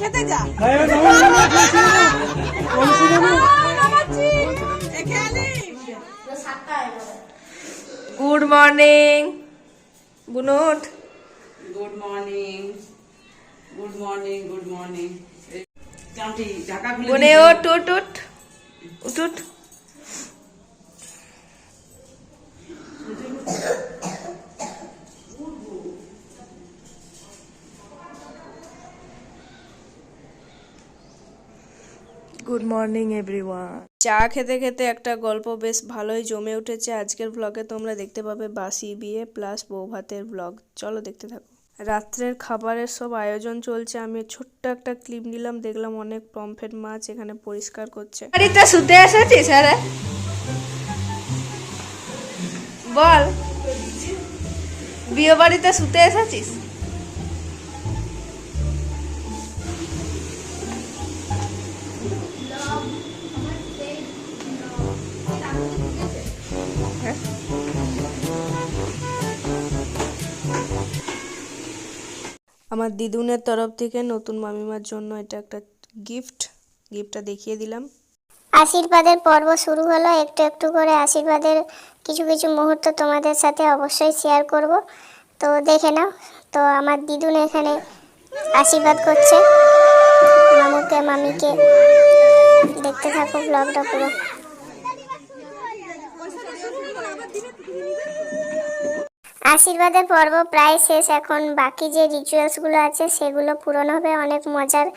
খেতে যা good morning. বুনুট। Good morning. Good morning good morning. দিয়েছি। ওট উঠ উঠ। উঠ উঠ। গুড মর্নিং এভরিওয়ান চা খেতে খেতে একটা গল্প বেশ ভালোই জমে উঠেছে আজকের ব্লগে তোমরা দেখতে পাবে বাসি বিয়ে প্লাস বউ ভাতের ব্লগ চলো দেখতে থাকো। রাত্রের খাবারের সব আয়োজন চলছে। আমি ছোট্ট একটা ক্লিপ নিলাম। দেখলাম অনেক পমফ্রেট মাছ এখানে পরিষ্কার করছে। বাড়িতে শুতে এসেছিস আরে বল। বিয়ে বাড়িতে শুতে এসেছিস? আমার দিদুনের তরফ থেকে নতুন মামিমার জন্য এটা একটা গিফট গিফটটা দেখিয়ে দিলাম। আশীর্বাদের পর্ব শুরু হলো। একটু একটু করে আশীর্বাদের কিছু কিছু মুহূর্ত তোমাদের সাথে অবশ্যই শেয়ার করব। তো দেখে নাও, তো আমার দিদুন এখানে আশীর্বাদ করছে। মামুকে, মামিকে দেখতে থাকো ব্লগটা পুরো। আশীর্বাদের পর্ব প্রায় শেষ এখন বাকি যে রিচুয়ালসগুলো আছে সেগুলো পূরণ হবে অনেক মজার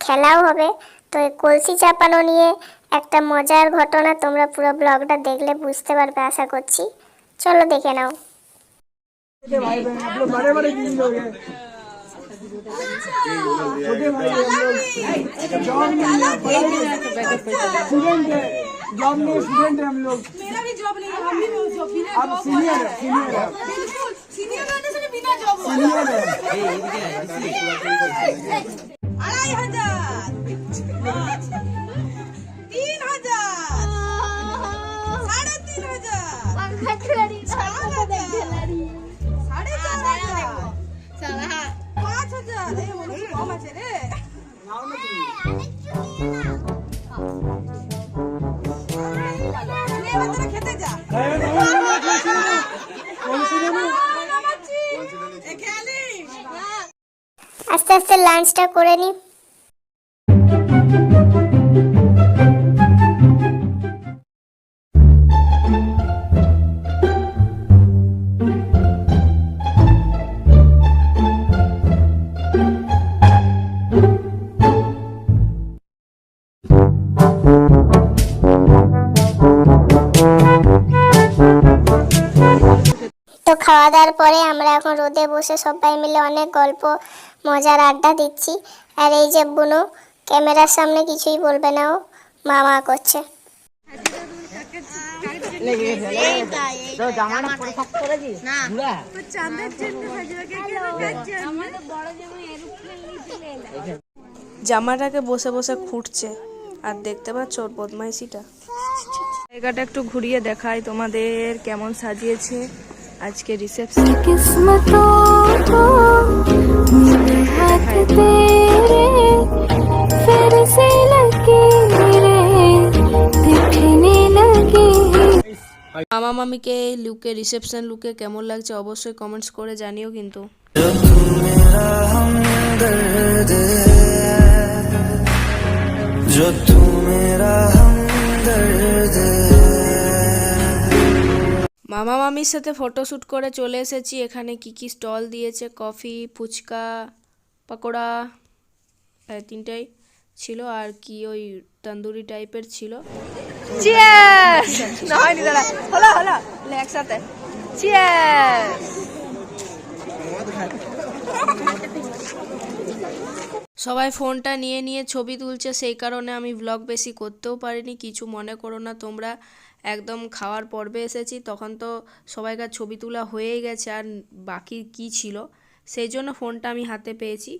খেলাও হবে তো এই কলসি চাপানো নিয়ে একটা মজার ঘটনা তোমরা পুরো ব্লগটা দেখলে বুঝতে পারবে আশা করছি চলো দেখে নাও भाई बहन आप लोग बड़े बड़े दीदी लोग हैं छोटे भाई हम लोग जॉब में हैं, स्टूडेंट है जॉब में स्टूडेंट है हम लोग मेरा भी जॉब नहीं है हम भी जॉब बिना आप सीनियर है सीनियर है আড়াই হাজার তিন হাজার সাড়ে তিন হাজার চার হাজার সাড়ে চার হাজার পাঁচ হাজার এই মনে হচ্ছে কম আছে রে এবার তোরা খেতে যা আস্তে লাঞ্চটা করে নি। খাওয়া দাওয়ার পরে আমরা এখন রোদে বসে সবাই মিলে অনেক গল্প, মজার আড্ডা দিচ্ছি। আর এই যে বুনু, ক্যামেরার সামনে কিছুই বলবে না ও। মামা করছে। জামাটাকে বসে বসে খুঁটছে। আর দেখতে পাচ্ছ ওর বদমাইশিটা। জায়গাটা একটু ঘুরিয়ে দেখাই তোমাদের কেমন সাজিয়েছে। আজকে রিসেপশন किस्मतों को मेरे हाथ तेरे फिर से लगे रे दिखने लगे মামা মামিকে এই লুকে রিসেপশন লুকে কেমন লাগছে অবশ্যই কমেন্টস করে জানিও কিন্তু जो तू मेरा हमदर्द মামা মামির সাথে ফটোশ্যুট করে চলে এসেছি। এখানে কি কি স্টল দিয়েছে? কফি ফুচকা পকোড়া তিনটাই ছিল। আর কি ওই তন্দুরি টাইপের ছিল। হয়নি দাঁড়া। হলো হলো। একসাথে। সবাই ফোনটা নিয়ে নিয়ে ছবি তুলছে। সেই কারণে আমি ব্লগ বেশি করতেও পারিনি। কিছু মনে করো না তোমরা। একদম খাওয়ার পর্বে এসেছি, তখন তো সবাইকার ছবি তোলা হয়েই গেছে আর বাকি কি ছিল, সেই জন্য ফোনটা আমি হাতে পেয়েছি।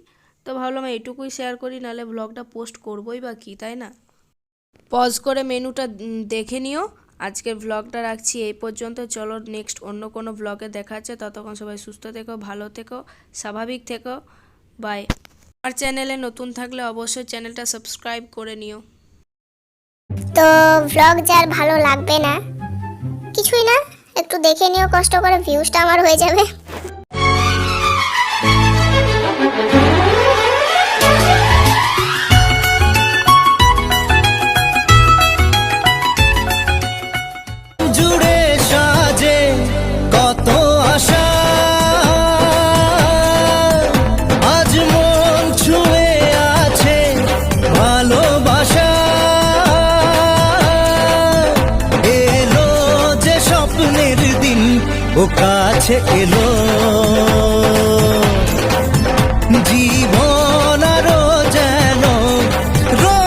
তো ভাবলাম এইটুকুই শেয়ার করি নাহলে ব্লগটা পোস্ট করবোই বা কি, তাই না? পজ করে মেনুটা দেখে নিও। আজকের ব্লগটা রাখছি এই পর্যন্ত, চলো নেক্সট অন্য কোনো ব্লগে দেখাচ্ছে ততক্ষণ সবাই সুস্থ থেকো, ভালো থেকো, স্বাভাবিক থেকো বাই আমার চ্যানেলে নতুন থাকলে অবশ্যই চ্যানেলটা সাবস্ক্রাইব করে নিও। তো ভ্লগ যার ভালো লাগবে না, কিছুই না, একটু দেখে নিও, কষ্ট করে ভিউজটা আমার হয়ে যাবে। জুড়ে সাজে, কত আশা ও কাছে এলো।